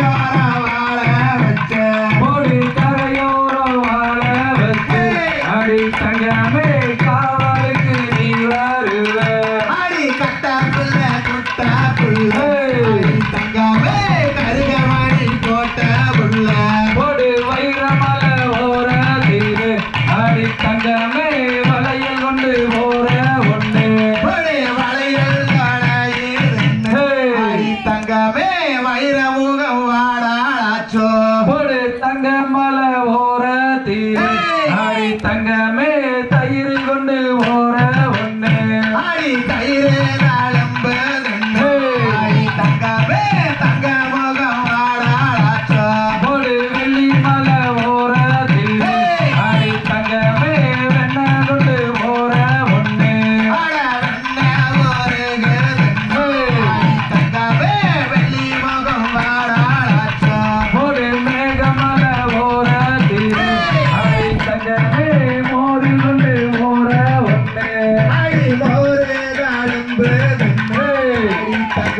वा ஆடி தயிரே தாளம்.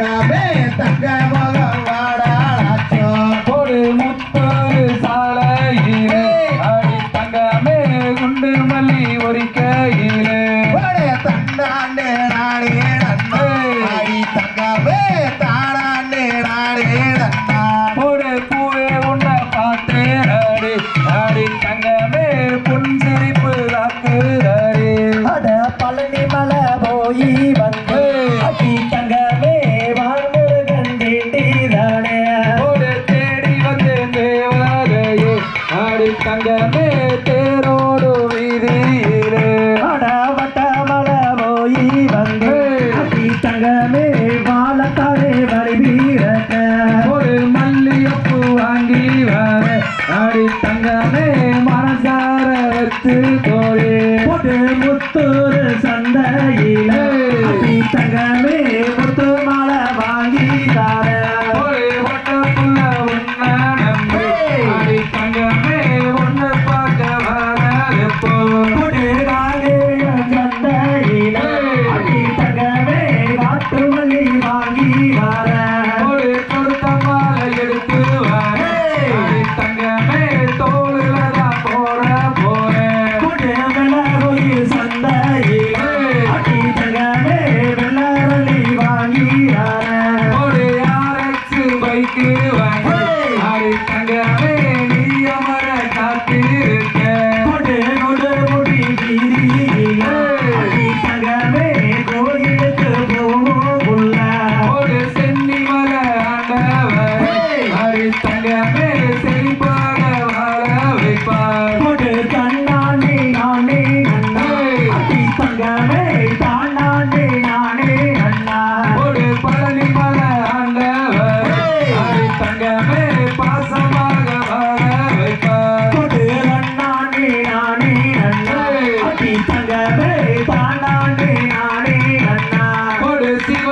மகாவே தங்க மகவாடாச்சோ ஒரு முத்தொரு சாலையிலே அடி தங்கமே குண்டு மல்லி ஒரிக்க கேட்க ஒரு மல்லிகைப்பூ வாங்கி வர. அடி தங்கமே மனசார வைத்து கோழி. போட்டு முத்தூர் சந்தையில. தங்கமே முத்து மாலை வாங்கி தார yeah.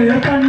我要干